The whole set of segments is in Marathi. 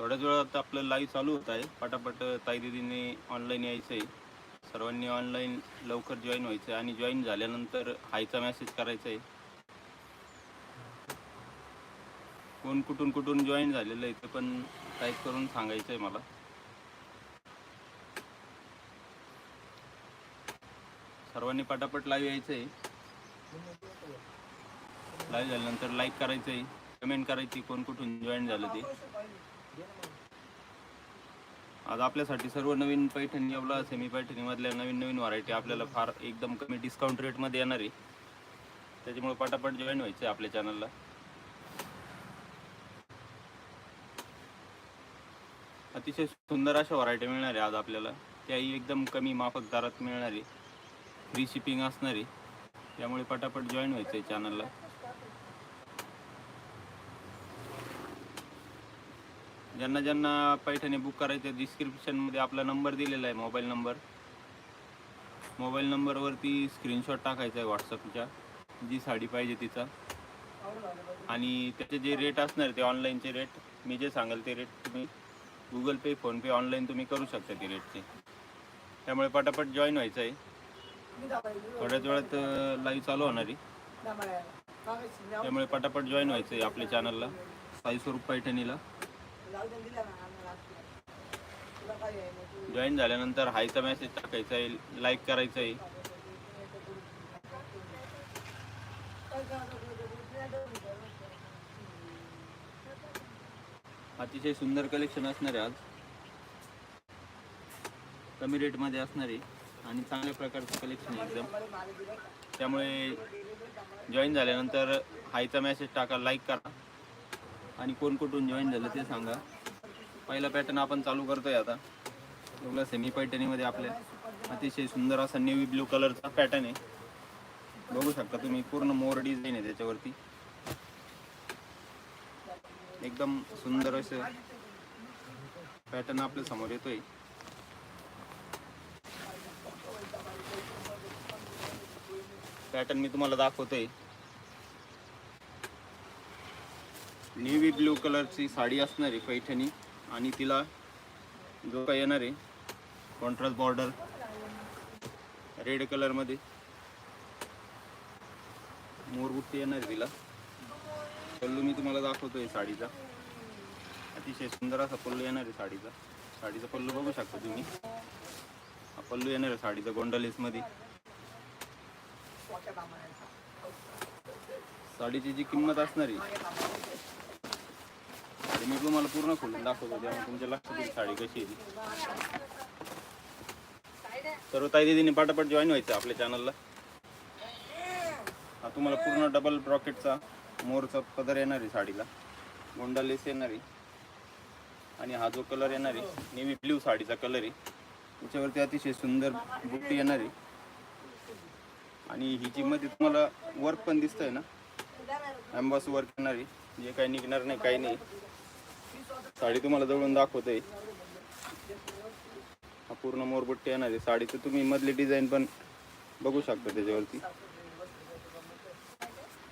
थोड्याच वेळात आपलं लाईव्ह चालू होत आहे. पटापट ताई दिदीने ऑनलाईन यायचं आहे सर्वांनी ऑनलाईन लवकर जॉईन व्हायचं आणि जॉईन झाल्यानंतर हायचा मेसेज करायचा आहे कोण कुठून कुठून जॉईन झालेलं आहे ते पण टाईप करून सांगायचं आहे मला. सर्वांनी पटापट लाईव्ह यायचं आहे लाईव्ह झाल्यानंतर लाईक करायचं आहे कमेंट करायची कोण कुठून जॉईन झालं ते. आज आपल्यासाठी सर्व नवीन पैठणी आपला सेमी पैठणीमधल्या नवीन नवीन व्हरायटी आपल्याला फार एकदम कमी डिस्काउंट रेटमध्ये येणार आहे. त्याच्यामुळे पटापट जॉईन व्हायचं आहे आपल्या चॅनलला अतिशय सुंदर अशा व्हरायटी मिळणार आहे आज आपल्याला. त्याही एकदम कमी माफक दरात मिळणार आहे. फ्री शिपिंग असणार आहे. त्यामुळे पटापट जॉईन व्हायचं आहे चॅनलला ज्यांना ज्यांना पैठणी बुक करायचं डिस्क्रिप्शनमध्ये आपला नंबर दिलेला आहे मोबाईल नंबर मोबाईल नंबरवरती स्क्रीनशॉट टाकायचा आहे व्हॉट्सअपच्या जी साडी पाहिजे तिचा. आणि त्याचे जे रेट असणार ते ऑनलाईनचे रेट मी जे सांगाल ते रेट तुम्ही गुगल पे फोनपे ऑनलाईन तुम्ही करू शकता ते रेटचे त्यामुळे पटापट जॉईन व्हायचं आहे. थोड्याच वेळात लाईव्ह चालू होणार आहे. त्यामुळे पटापट जॉईन व्हायचं आहे आपल्या चॅनलला साई स्वरूप पैठणीला. जॉईन झाल्यानंतर हायचा मेसेज टाकायचा आहे लाईक करायचं आहे. अतिशय सुंदर कलेक्शन असणार आहे आज. कमी रेटमध्ये असणार आहे आणि चांगल्या प्रकारचं कलेक्शन आहे एकदम. त्यामुळे जॉईन झाल्यानंतर हायचा मेसेज टाका लाईक करा. आणि कोण कुठून जॉईन झालं ते सांगा. पहिला पॅटर्न आपण चालू करतोय आता. एवढा सेमी पैठणीमध्ये आपल्या अतिशय सुंदर असा नेव्ही ब्लू कलरचा पॅटर्न आहे. बघू शकता तुम्ही पूर्ण मोर डिझाईन आहे त्याच्यावरती. एकदम सुंदर असं पॅटर्न आपल्यासमोर येतोय. पॅटर्न मी तुम्हाला दाखवतोय. नेव्ही ब्लू कलरची साडी असणार आहे पैठणी आणि तिला जो काय येणार आहे कॉन्ट्रास्ट बॉर्डर रेड कलरमध्ये मोरबुट्टी येणार आहे तिला. पल्लू मी तुम्हाला दाखवतोय साडीचा. अतिशय सुंदर असा पल्लू येणार आहे साडीचा. साडीचा पल्लू बघू शकता तुम्ही. हा पल्लू येणार आहे साडीचा गोंडालेसमध्ये साडीची जी किंमत असणार आहे साडी. मी तुम्हाला पूर्ण खोलून दाखवतो त्यामुळे तुमच्या लक्षात येईल साडी कशी आहे सर्व ताई दिदीने पाटापट जॉईन व्हायचं आपल्या चॅनलला हा तुम्हाला पूर्ण डबल ब्रॉकेटचा मोरचा पदर येणार आहे साडीला. गोंडा लेस येणार आहे. आणि हा जो कलर येणार आहे नेव्ही ब्ल्यू साडीचा कलर आहे. त्याच्यावरती अतिशय सुंदर बुट्टी येणार आहे. आणि हिची मध्ये तुम्हाला वर्क पण दिसतंय ना? एम्बॉस वर्क येणार आहे. जे काही निघणार नाही काही नाही. साडी तुम्हाला जवळून दाखवते हा पूर्ण मोरबट्टी येणार आहे साडीचं तुम्ही मधली डिझाईन पण बघू शकता त्याच्यावरती.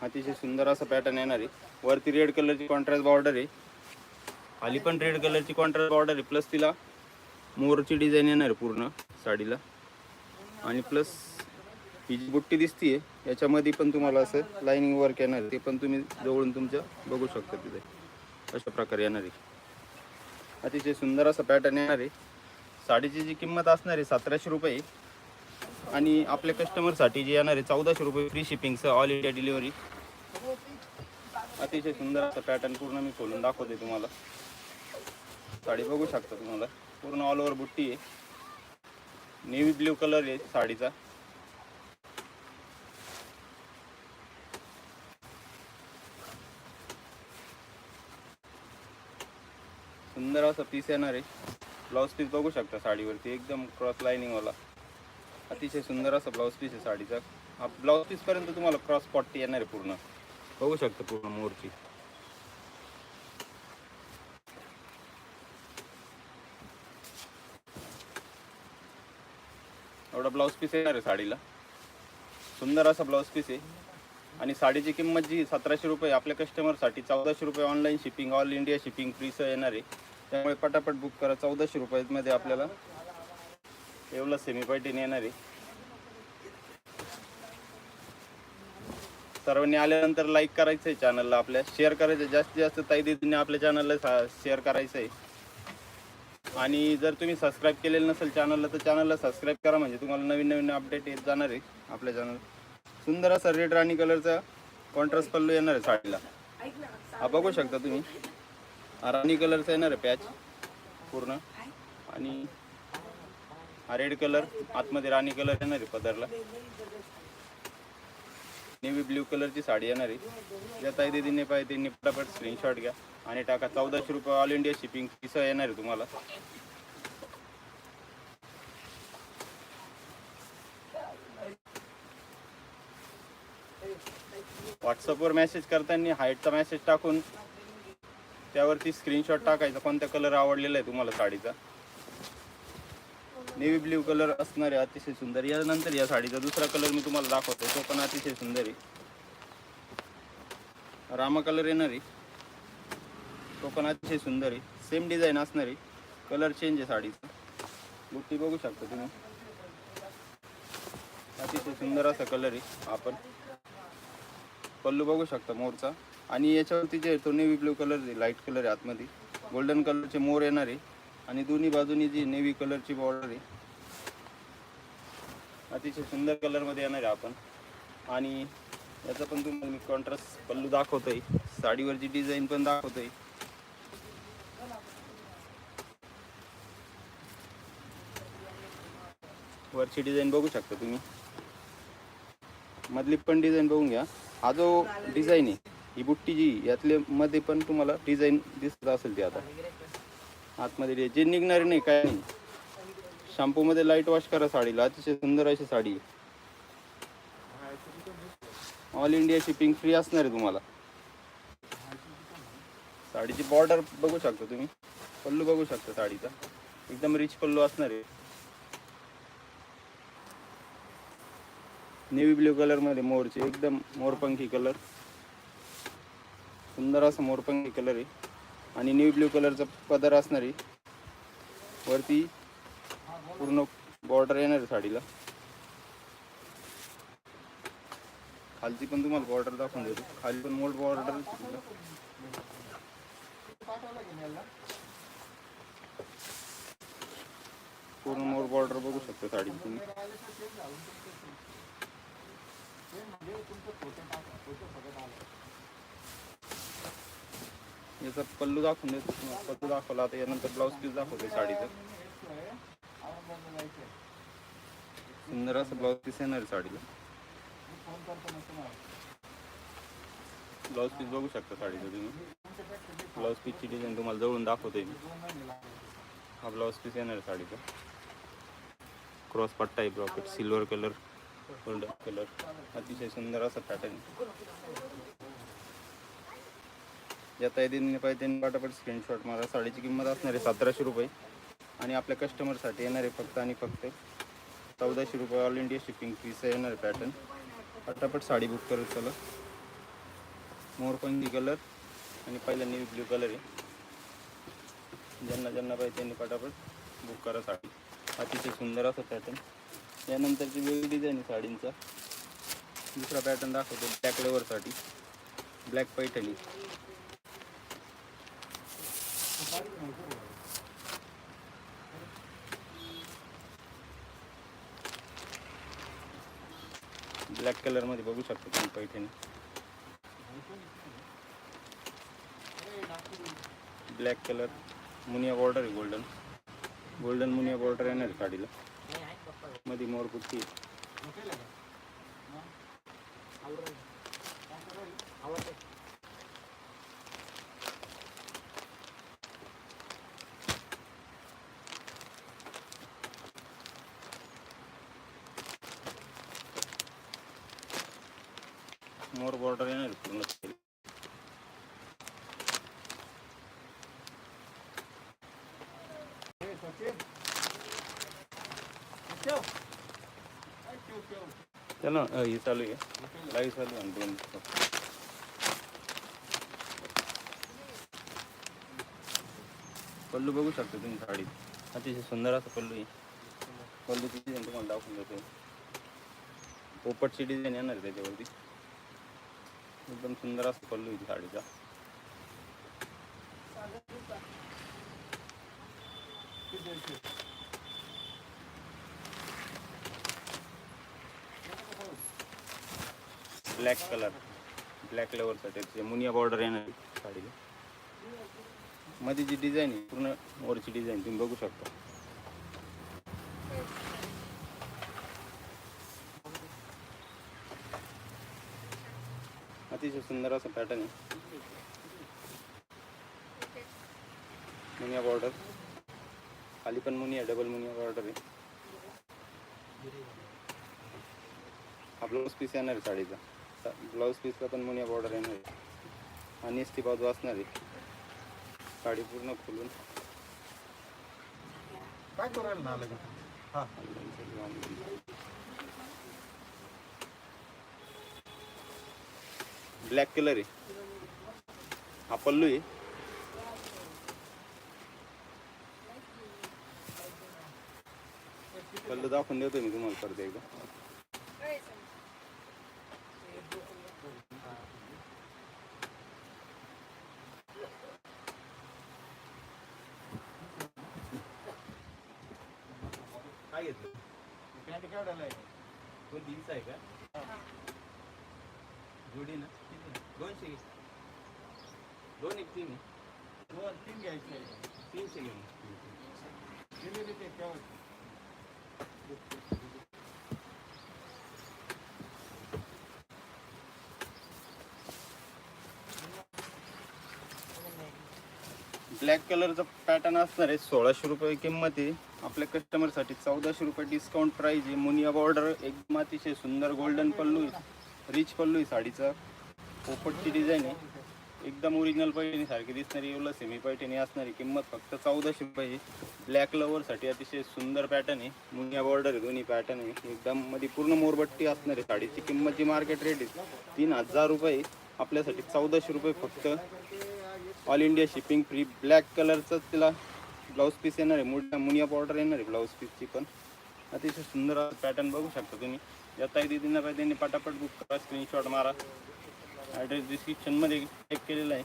अतिशय सुंदर असा पॅटर्न येणार आहे. वरती रेड कलरची कॉन्ट्रास्ट बॉर्डर आहे. खाली पण रेड कलरची कॉन्ट्रास्ट बॉर्डर आहे. प्लस तिला मोरची डिझाईन येणार आहे पूर्ण साडीला. आणि प्लस ही जी बुट्टी दिसतीये याच्यामध्ये पण तुम्हाला असं लाईनिंग वर्क येणार ते पण तुम्ही जवळून तुमच्या बघू शकता तिथे. अशा प्रकारे येणार आहे. अतिशय सुंदर असं पॅटर्न येणार आहे. साडीची जी किंमत असणार आहे सतराशे रुपये आणि आपल्या कस्टमरसाठी जे येणार आहे चौदाशे रुपये फ्री शिपिंगचं ऑल इंडिया डिलिव्हरी अतिशय सुंदर असं पॅटर्न पूर्ण मी खोलून दाखवते तुम्हाला. साडी बघू शकता तुम्हाला. पूर्ण ऑल ओव्हर बुट्टी आहे. नेव्ही ब्ल्यू कलर आहे साडीचा. सुंदर असा पीस येणार आहे. ब्लाऊज पीस बघू शकता साडीवरती. एकदम क्रॉस लाईनिंगवाला अतिशय सुंदर असा ब्लाऊज पीस आहे साडीचा. हा ब्लाऊज पीसपर्यंत तुम्हाला क्रॉस पॉट्टी येणार आहे पूर्ण. बघू शकता पूर्ण मोरची. एवढा ब्लाऊज पीस येणार आहे साडीला. सुंदर असा ब्लाऊज पीस आहे. आणि साडीची किंमत जी सतराशे रुपये आपल्या कस्टमरसाठी चौदाशे रुपये online shipping all India shipping फ्रीचं येणार आहे. त्यामुळे पटापट बुक करा. चौदाशे रुपयामध्ये आपल्याला एवढं सेमी येणार आहे. सर्वांनी आल्यानंतर लाईक करायचं आहे चॅनलला आपल्या. शेअर करायचं आहे. जास्तीत जास्त ताई आपल्या चॅनलला शेअर करायचं आहे आणि जर तुम्ही सबस्क्राईब केलेलं नसेल चॅनलला तर चॅनलला सबस्क्राईब करा. म्हणजे तुम्हाला नवीन नवीन अपडेट येत जाणार आहे आपल्या चॅनल सुंदर असा रेड राणी कलरचा कॉन्ट्रास्ट पल्लू येणार आहे साडीला. हा बघू शकता तुम्ही. हा राणी कलरचा येणार आहे पॅच पूर्ण. आणि हा रेड कलर आतमध्ये राणी कलर येणार आहे पदरला. नेव्ही ब्ल्यू कलरची साडी येणार आहे. ज्या ताई दिदीने पाहिजे त्यांनी पटापट स्क्रीनशॉट घ्या. आणि टाका चौदाशे रुपये ऑल इंडिया शिपिंग पिसं येणार आहे तुम्हाला. व्हॉट्सअपवर मेसेज करताना हाईटचा मेसेज टाकून त्यावरती स्क्रीनशॉट टाकायचा. कोणता कलर आवडलेला आहे तुम्हाला साडीचा? नेव्ही ब्ल्यू कलर असणार आहे अतिशय सुंदर. यानंतर या साडीचा दुसरा कलर मी तुम्हाला दाखवतो तो पण अतिशय सुंदर आहे. रामा कलर येणार आहे. तो पण अतिशय सुंदर आहे. सेम डिझाईन असणार आहे. कलर चेंज आहे साडीचा. बुट्टी बघू शकता तुम्ही. अतिशय सुंदर असा कलर आहे. आपण पल्लू बघू शकता मोरचा. आणि याच्यावरती जे तो नेव्ही ब्ल्यू कलर आहे लाइट कलर आहे आतमध्ये. गोल्डन कलरचे मोर येणार आहे. आणि दोन्ही बाजूनी जी नेव्ही कलरची बॉर्डर आहे अतिशय सुंदर कलरमध्ये येणार आहे आपण. आणि याचा पण तुम्हाला मी कॉन्ट्रास्ट पल्लू दाखवतोय. साडीवरची डिझाईन पण दाखवतोय. वरची डिझाईन बघू शकता तुम्ही. मधली पण डिझाईन बघून घ्या. हा जो डिझाईन आहे ही बुट्टी जी यातले मध्ये पण तुम्हाला डिझाईन दिसत असेल ती आता. आतमध्ये जे निघणारे नाही काय नाही. शॅम्पू मध्ये लाइट वॉश करा साडीला अतिशय सुंदर अशी sari all India shipping free असणार आहे तुम्हाला. साडीची बॉर्डर बघू शकता तुम्ही. पल्लू बघू शकता साडीचा. एकदम रिच पल्लू असणार आहे. नेव्ही ब्ल्यू कलरमध्ये मोरचे एकदम मोरपंखी कलर. सुंदर असा मोरपंखी कलर आहे. आणि नेव्ही ब्ल्यू कलरचा पदर असणार आहे. वरती पूर्ण बॉर्डर येणार आहे साडीला. खालची पण तुम्हाला बॉर्डर दाखवून देतो. खाली पण मोठ बॉर्डर पूर्ण मोर बॉर्डर बघू शकता साडी तुम्ही. याचा पल्लू दाखवून देतो पल्लू दाखवला आता यानंतर ब्लाऊज पीस दाखवते साडीचं. सुंदर असं ब्लाऊज पीस येणार साडीला ब्लाऊज पीस बघू शकता साडीचं तुम्ही. ब्लाऊज पीसची डिझाईन तुम्हाला जवळून दाखवते मी. हा ब्लाऊज पीस येणार साडीचा. क्रॉस पट्टा आहे brocade silver colour golden colour. अतिशय सुंदर असा पॅटर्न या ताईदींनी पाहिजे त्यांनी पाठापाठ स्क्रीनशॉट मारा. साडीची किंमत असणार आहे सतराशे रुपये. आणि आपल्या कस्टमरसाठी येणार आहे फक्त आणि फक्त चौदाशे रुपये ऑल इंडिया शिपिंग फीस येणार आहे पॅटर्न पटापट साडी बुक करत चला. मोरपंखी कलर आणि पहिला नेव्ही ब्ल्यू कलर आहे. ज्यांना ज्यांना पाहिजे त्यांनी पटापट बुक करा साडी. अतिशय सुंदर असं पॅटर्न यानंतरची वेगळी डिझाईन आहे साडींचा. दुसरा पॅटर्न दाखवतो ब्लॅक लेवरसाठी ब्लॅक पैठणी. ब्लॅक कलरमध्ये बघू शकतो तुम्ही पैठणी. ब्लॅक कलर मुनिया बॉर्डर आहे गोल्डन गोल्डन मुनिया बॉर्डर येणार आहे साडीला. मध्ये मोरपुट्टी मोर बॉर्डर येणार आहे पूर्ण चलो ना? हे चालू आहे लाईव्ह चालू आहे दोन पल्लू बघू शकता तुम्ही साडी. अतिशय सुंदर असं पल्लू आहे. पल्लूची डिझाईन तुम्हाला दाखवून देतो. पोपटची डिझाईन येणार त्याच्यावरती. एकदम सुंदर असं पल्लू आहे साडीचा. ब्लॅक कलर ब्लॅक लेवरसाठी त्याचे मुनिया बॉर्डर येणार साडीला. मध्ये जी डिझाईन आहे पूर्ण वरची डिझाईन तुम्ही बघू शकता. अतिशय सुंदर असं पॅटर्न आहे. मुनिया बॉर्डर खाली पण मुनिया डबल मुनिया बॉर्डर आहे. हा ब्लाऊज पीस येणार आहे साडीचा ब्लाऊज पीसला पण मुनिया बॉर्डर येणार आहे. आणि ती बाजू असणार आहे. साडी पूर्ण खोलून. काय करायला ना आलं हा. ब्लॅक कलर आहे. हा पल्लू आहे. पल्लू दाखवून देतो मी तुम्हाला परत एकदा काय घेतलं पॅन्ट केवढ्याला आहे कोणती इंच आहे का जोडी ना दोनशे घे. दोन एक तीन आहे दोन तीन घ्यायचे आहे. तीनशे ते ब्लॅक कलरचा पॅटर्न असणार आहे सोळाशे रुपये किंमत आहे. आपल्या कस्टमरसाठी चौदाशे रुपये डिस्काउंट प्राईज आहे. मुनिया बॉर्डर एकदम अतिशय सुंदर गोल्डन पल्लू आहे. रिच पल्लू आहे साडीचा. पोपटची डिझाईन आहे. एकदम ओरिजिनल पैठणी सारखी दिसणारी एवढं सेमी पैठणी असणारी किंमत फक्त चौदाशे रुपये. ब्लॅक लवरसाठी अतिशय सुंदर पॅटर्न आहे. मुनिया बॉर्डर आहे दोन्ही पॅटर्न आहे. एकदम मध्ये पूर्ण मोरबट्टी असणार आहे साडीची किंमत जी मार्केट रेट आहे तीन हजार रुपये. आपल्यासाठी चौदाशे रुपये फक्त. All India shipping free black कलरचं तिला ब्लाऊज पीस येणार आहे. मोठ्या मुनिया बॉर्डर येणार आहे ब्लाऊज पीसची पण. अतिशय सुंदर पॅटर्न बघू शकता तुम्ही. येता दिदींना पाहिजे त्यांनी पटापट बुक करा स्क्रीनशॉट मारा. ॲड्रेस डिस्क्रिप्शनमध्ये टाईप केलेला आहे.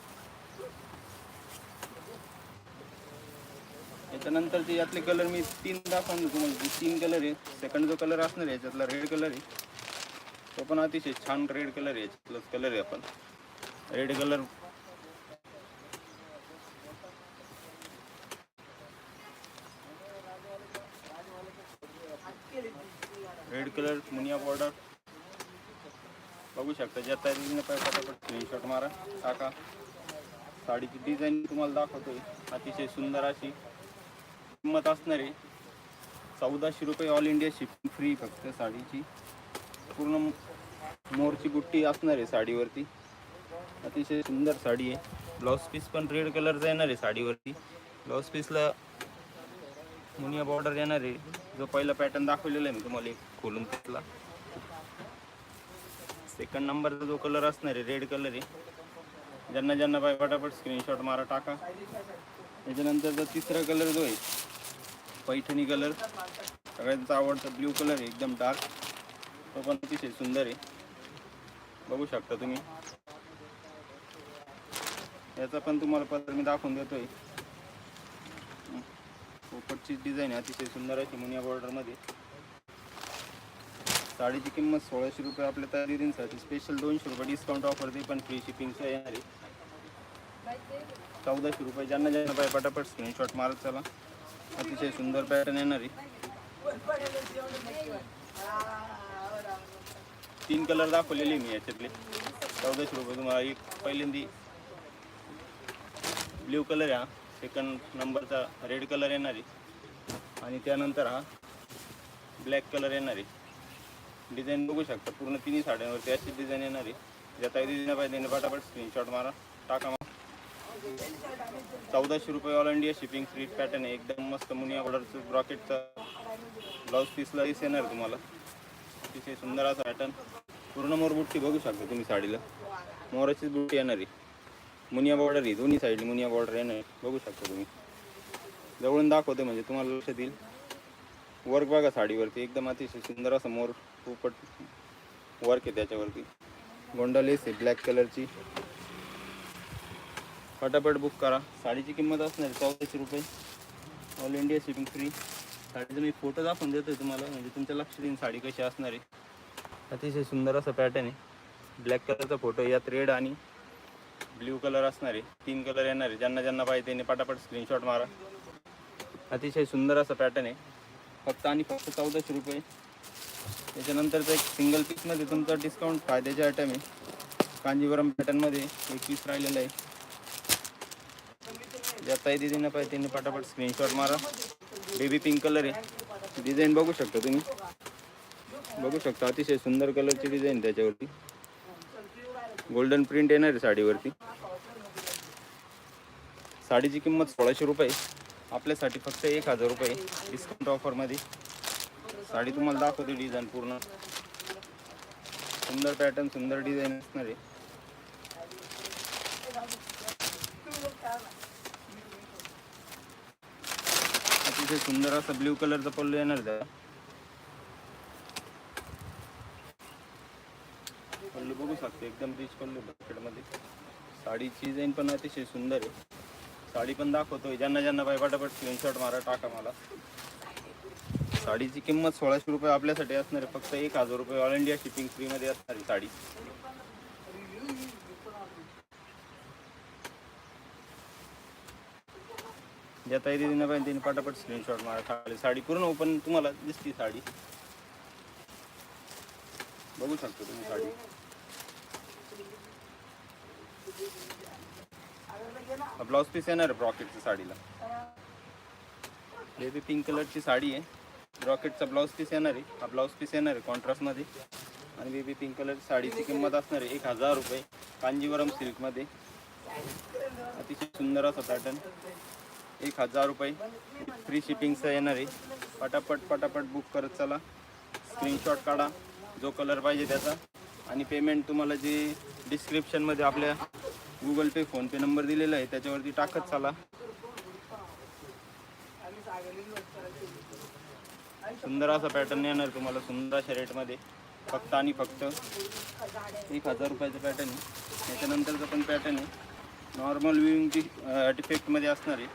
याच्यानंतरचे यातले कलर मी तीन दाखवून तुम्हाला. तीन कलर आहे सेकंड जो कलर असणार आहे याच्यातला रेड कलर आहे. तो पण अतिशय छान रेड कलर आहे याच्यातलाच कलर आहे आपण. रेड कलर रेड कलर मुनिया बॉर्डर बघू शकता ज्या तयारीने पटापट स्क्रीनशॉट मारा. टाका. साडीची डिझाईन तुम्हाला दाखवतोय. अतिशय सुंदर अशी. किंमत असणार आहे. चौदाशे रुपये ऑल इंडिया शिपिंग फ्री फक्त साडीची. पूर्ण मोरची बुट्टी असणार आहे साडीवरती. अतिशय सुंदर साडी आहे. ब्लाऊज पीस पण रेड कलरचा येणार आहे साडीवरती. ब्लाऊज पीसला मुनिया बॉर्डर येणार आहे. जो पहिला पॅटर्न दाखवलेला आहे मी तुम्हाला एक खोलून त्यातला. सेकंड नंबरचा जो कलर असणार आहे रेड कलर आहे. ज्यांना ज्यांना पाय पटापट स्क्रीनशॉट मारा टाका. त्याच्यानंतरचा तिसरा कलर जो आहे पैठणी कलर सगळ्यांचा आवडता ब्ल्यू कलर आहे एकदम डार्क तो पण अतिशय सुंदर आहे. बघू शकता तुम्ही. याचा पण तुम्हाला पत्र मी दाखवून देतोय. पोपटची डिझाईन आहे अतिशय सुंदर अशी मुनिया बॉर्डरमध्ये साडीची किंमत सोळाशे रुपये आपल्या तयारीसाठी. स्पेशल दोनशे रुपये डिस्काउंट ऑफर दे पण फ्री शिपिंगचं येणार आहे चौदाशे रुपये. ज्यांना ज्यांना पाहिजे पटापट स्क्रीनशॉट मारत चला. अतिशय सुंदर पॅटर्न येणार. आहे तीन कलर दाखवलेले मी याच्यातले. चौदाशे रुपये तुम्हाला एक पहिल्यांदी ब्ल्यू कलर आहे हा. सेकंड नंबरचा रेड कलर येणार. आहे आणि त्यानंतर हा ब्लॅक कलर येणार. आहे डिझाईन बघू शकता. पूर्ण तिन्ही साड्यांवरती अशी डिझाईन येणार आहे. ज्या ताई डिझाईन पाहिजे त्यांनी पटापट स्क्रीनशॉट मारा. टाका मग. चौदाशे रुपये all India shipping free pattern आहे. एकदम मस्त मुनिया ऑर्डरचं ब्रॉकेटचा ब्लाऊज पीसला दिस येणार तुम्हाला. अतिशय सुंदर असा पॅटर्न पूर्ण मोर बुट्टी बघू शकता तुम्ही साडीला. मोराचीच बुट्टी येणार आहे. मुनिया बॉर्डर आहे. दोन्ही साईडला मुनिया बॉर्डर येणार आहे. बघू शकता तुम्ही. जवळून दाखवते म्हणजे तुम्हाला लक्षात येईल. वर्क बघा साडीवरती. एकदम अतिशय सुंदर असं मोर पोपट वर्क आहे त्याच्यावरती. गोंडा लेस आहे ब्लॅक कलरची फटाफट बुक करा. साडीची किंमत असणार चौदाशे रुपये. ऑल इंडिया शिपिंग फ्री साडीचा मी फोटो दाखवून आहे तुम्हाला. म्हणजे तुमच्या लक्षात येईल साडी कशी असणार आहे. अतिशय सुंदर असा पॅटर्न आहे. ब्लॅक कलरचा फोटो यात रेड आणि ब्ल्यू कलर असणार आहे. तीन कलर येणार आहे. ज्यांना ज्यांना पाहिजे त्यांनी पटापट स्क्रीनशॉट मारा. अतिशय सुंदर असा पॅटर्न आहे. फक्त आणि फक्त चौदाशे रुपये. त्याच्यानंतरचं एक सिंगल पीसमध्ये तुमचा डिस्काउंट फायद्याचे आयटम आहे. कांजीवरम पॅटर्नमध्ये एक पीस राहिलेलं आहे. ज्या आहे दिदीनं पाहिजे त्यांनी पटापट स्क्रीनशॉट मारा. बेबी पिंक कलर आहे. डिझाईन बघू शकता तुम्ही. बघू शकता अतिशय सुंदर कलरची डिझाईन त्याच्यावरती. गोल्डन प्रिंट येणार आहे साडीवरती. साडीची किंमत सोळाशे रुपये आपल्यासाठी फक्त एक हजार रुपये डिस्काउंट ऑफरमध्ये साडी तुम्हाला दाखवते डिझाईन पूर्ण. सुंदर पॅटर्न सुंदर डिझाईन असणार आहे. अतिशय सुंदर असा ब्ल्यू कलरचा पल्लू येणार त्याला. पल्लू बघू शकते एकदम रिच पल्लू बकेटमध्ये साडीची डिझाईन पण अतिशय सुंदर आहे. साडी पण दाखवतोय. ज्यांना ज्यांना पाहिजे पटापट स्क्रीनशॉट मारा टाका मला. साडीची किंमत सोळाशे रुपये आपल्यासाठी असणार आहे. फक्त एक हजार रुपये ऑल इंडिया शिपिंग फ्रीमध्ये असणारी साडी. ज्या ताई दिदीनं पाहिजे त्यांनी पटापट स्क्रीनशॉट मारा. खाली साडी पूर्ण ओपन तुम्हाला दिसती साडी. बघू शकतो तुम्ही साडी. ब्लाऊज पीस येणार आहे ब्रॉकेटच्या साडीला. बेबी पिंक कलरची साडी आहे. ब्रॉकेटचा ब्लाऊज पीस येणार आहे. हा ब्लाऊज पीस येणार आहे कॉन्ट्रास्टमध्ये आणि बेबी पिंक कलर साडीची किंमत असणार आहे एक हजार रुपये. कांजीवरम सिल्कमध्ये अतिशय सुंदर असा पॅटर्न एक हजार रुपये. फ्री शिपिंगचं येणार आहे. पटापट पटापट बुक करत चला. स्क्रीनशॉट काढा. जो कलर पाहिजे त्याचा. आणि पेमेंट तुम्हाला जे डिस्क्रिप्शनमध्ये आपल्या गुगल पे फोनपे नंबर दिलेला आहे त्याच्यावरती टाकत चला. सुंदर असा पॅटर्न येणार तुम्हाला सुंदर अशा रेटमध्ये फक्त आणि फक्त एक हजार रुपयाचं पॅटर्न आहे. त्याच्यानंतरचं पण पॅटर्न आहे. नॉर्मल विविंगची डिफेक्टमध्ये असणार आहे.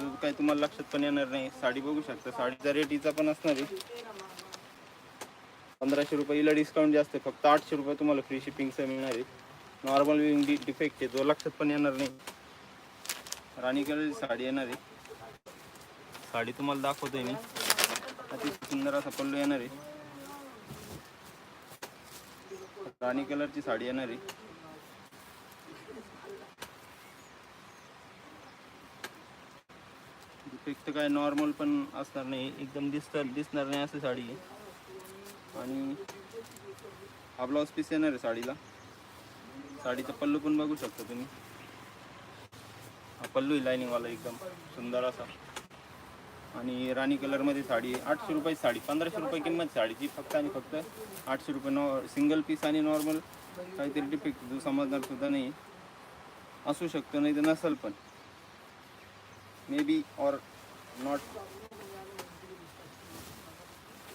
जो काही तुम्हाला लक्षात पण येणार नाही साडी बघू शकता. साडीचा रेट हिचा पण असणार आहे. पंधराशे रुपये हिला डिस्काउंट जास्त आहे. फक्त आठशे रुपये तुम्हाला फ्री शिपिंगचं मिळणार आहे. नॉर्मल विविंग डि डिफेक्ट आहे. तो लक्षात पण येणार नाही. राणी कलरची साडी येणार आहे. साडी तुम्हाला दाखवतोय मी. अति सुंदर असा पल्लू येणार आहे. राणी कलरची साडी येणार आहे. डिफेक्ट काय नॉर्मल पण असणार नाही. एकदम दिसत दिसणार नाही असं साडी आहे. आणि हा ब्लाऊज पीस येणार आहे साडीला. साडीचं पल्लू पण बघू शकता तुम्ही. हा पल्लू आहे लायनिंगवाला एकदम सुंदर असा. आणि राणी कलरमध्ये साडी आठशे रुपये साडी. पंधराशे रुपये किंमत साडीची फक्त आणि फक्त आठशे रुपये नॉ सिंगल पीस आणि नॉर्मल काहीतरी डिफेक्ट जो समजणार सुद्धा नाही. असू शकतो नाही तर नसेल पण. मे बी ऑर नॉट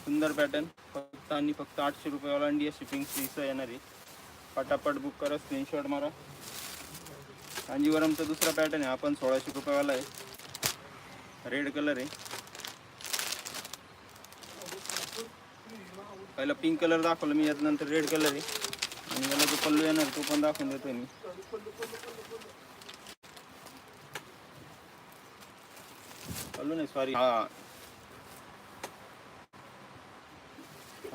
सुंदर पॅटर्न फक्त आणि फक्त आठशे रुपयेवाला इंडिया शिपिंग फीस येणार आहे. पटापट बुक करा स्क्रीनशॉट मारा. कांजीवरमचा दुसरा पॅटर्न आहे. आपण सोळाशे रुपयावाला आहे. रेड कलर आहे. पहिला पिंक कलर दाखवला मी यात नंतर रेड कलर आहे. आणि याला जो पल्लू येणार तो पण दाखवून देतो मी. पल्लू नाही सॉरी हा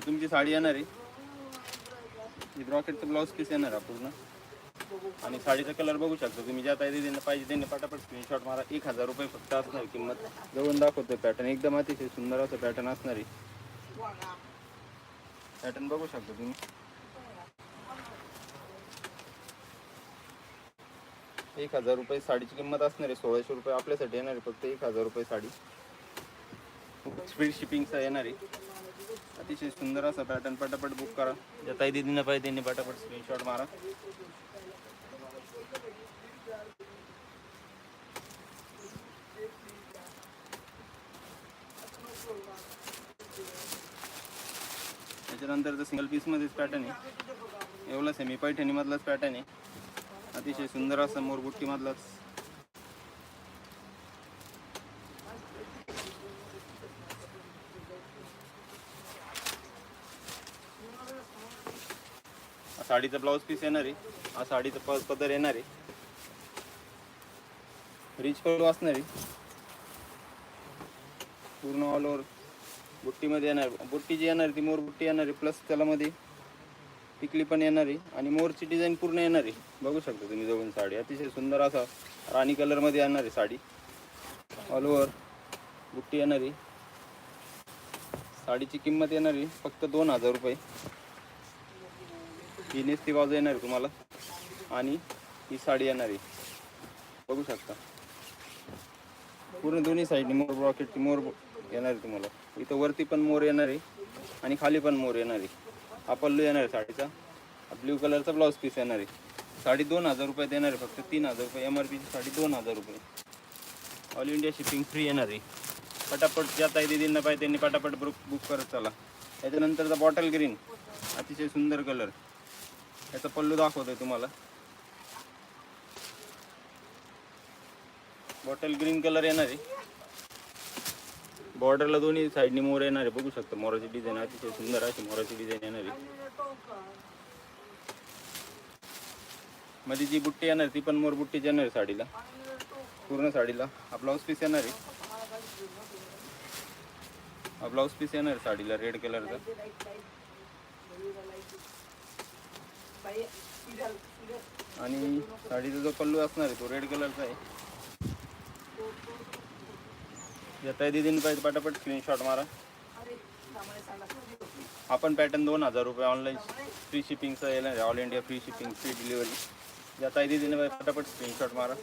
तुमची साडी येणार आहे. ही ब्रॉकेटचं ब्लाऊज पीस येणार आहे पूर्ण. आणि साडीचा कलर बघू शकता तुम्ही ज्या ताई देणं पाहिजे त्यांनी पटापट स्क्रीनशॉट मारा. एक हजार रुपये फक्त असणार किंमत. जवळून दाखवतो पॅटर्न एकदम अतिशय सुंदर असं पॅटर्न असणार आहे. पॅटर्न बघू शकता तुम्ही. एक हजार रुपये साडीची किंमत असणार आहे. सोळाशे रुपये आपल्यासाठी येणार आहे. फक्त एक हजार रुपये साडी. स्पीड शिपिंगचा येणार आहे. अतिशय सुंदर असा पॅटर्न पटापट बुक करा. ज्या ताई दिदीनं पाहिजे त्यांनी पटापट स्क्रीनशॉट मारा. त्याच्यानंतर सिंगल पीसमध्येच पॅटर्न आहे. एवढा सेमी पैठणी मधलाच पॅटर्न आहे. अतिशय सुंदर असा मोरबुट्टी साडीचा ब्लाऊज पीस येणार आहे. हा साडीचा प पदर येणार आहे. रिच कलर असणार आहे. पूर्ण ऑल ओव्हर बुट्टीमध्ये येणार. बुट्टी जी येणार ती मोर बुट्टी येणार आहे प्लस त्याला मध्ये टिकली पण येणार आहे आणि मोरची डिझाईन पूर्ण येणार आहे. बघू शकता तुम्ही जवळून साडी. अतिशय सुंदर असा राणी कलरमध्ये येणार आहे साडी. ऑल ओव्हर बुट्टी येणार आहे. साडीची किंमत येणार आहे फक्त दोन हजार रुपये. ही नेसती बाजू येणार आहे तुम्हाला. आणि ही साडी येणार आहे. बघू शकता. पूर्ण दोन्ही साईडने मोर ब्रॉकेटची मोर येणार आहे तुम्हाला. इथं वरती पण मोर येणार आहे आणि खाली पण मोर येणार आहे. हा पल्लू येणार आहे साडीचा. ब्ल्यू कलरचा ब्लाऊज पीस येणार आहे. साडी दोन हजार रुपये देणार आहे. फक्त तीन हजार रुपये. एम आर पीची साडी दोन हजार रुपये. ऑल इंडिया शिपिंग फ्री येणार आहे. पटापट ज्या ताई दिदींना पाहिजे त्यांनी पटापट बुक बुक करत चला. त्याच्यानंतरचा बॉटल ग्रीन अतिशय सुंदर कलर याचा पल्लू दाखवतोय तुम्हाला. बॉटल ग्रीन कलर येणार. आहे बॉर्डरला दोन्ही साईडनी मोर येणार. आहे बघू शकता मोराची डिझाईन अतिशय सुंदर अशी मोराची डिझाईन येणार. आहे मध्ये जी बुट्टी येणार ती पण मोर बुट्टीच येणार आहे साडीला. पूर्ण साडीला. हा ब्लाऊज पीस येणार. आहे हा ब्लाऊज पीस येणार साडीला रेड कलरचा आणि साडीचा जो कल्लू असणार आहे तो रेड कलरचा आहे. येता दिदीने पाहिजे पटापट स्क्रीनशॉट मारा. आपण पॅटर्न दोन हजार रुपये ऑनलाईन फ्री शिपिंगचं येणार आहे all India free shipping free delivery येता दिदीने पाहिजे पटापट स्क्रीनशॉट मारा.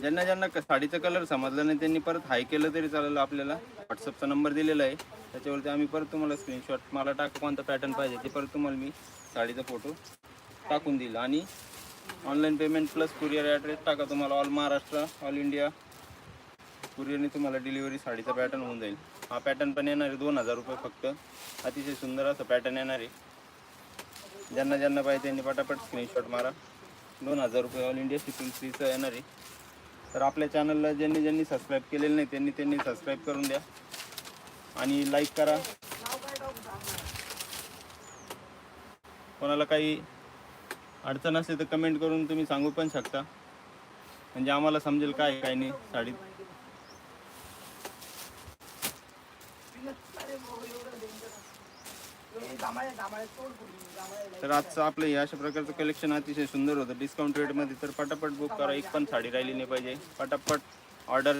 ज्यांना ज्यांना क- साडीचा कलर समजला नाही त्यांनी परत हाय केलं तरी चालेल आपल्याला. व्हॉट्सअपचा नंबर दिलेला आहे. त्याच्यावरती आम्ही परत तुम्हाला स्क्रीनशॉट मला टाका कोणता पॅटर्न पाहिजे ते परत तुम्हाला मी साडीचा फोटो टाकून देईल. आणि online payment plus courier address टाका तुम्हाला. ऑल महाराष्ट्र ऑल इंडिया कुरिअरने तुम्हाला डिलिव्हरी साडीचा पॅटर्न होऊन जाईल. हा पॅटर्न पण येणार आहे दोन हजार रुपये फक्त. अतिशय सुंदर असं पॅटर्न येणार आहे. ज्यांना ज्यांना पाहिजे त्यांनी पटापट स्क्रीनशॉट मारा. दोन हजार रुपये ऑल इंडिया शिपिंग फ्रीचं येणार आहे. तर आपल्या चॅनलला ज्यांनी ज्यांनी सबस्क्राईब केलेलं नाही त्यांनी त्यांनी सबस्क्राईब करून द्या. आणि लाईक करा. कोणाला काही अडचण असेल तर कमेंट करून तुम्ही सांगू पण शकता. म्हणजे आम्हाला समजेल काय काय नाही साडीत. तर आजचं आपलं हे अशा प्रकारचं कलेक्शन अतिशय सुंदर होतं. डिस्काउंट रेटमध्ये तर पटापट बुक करा. एक पण साडी राहिली नाही पाहिजे. पटापट ऑर्डर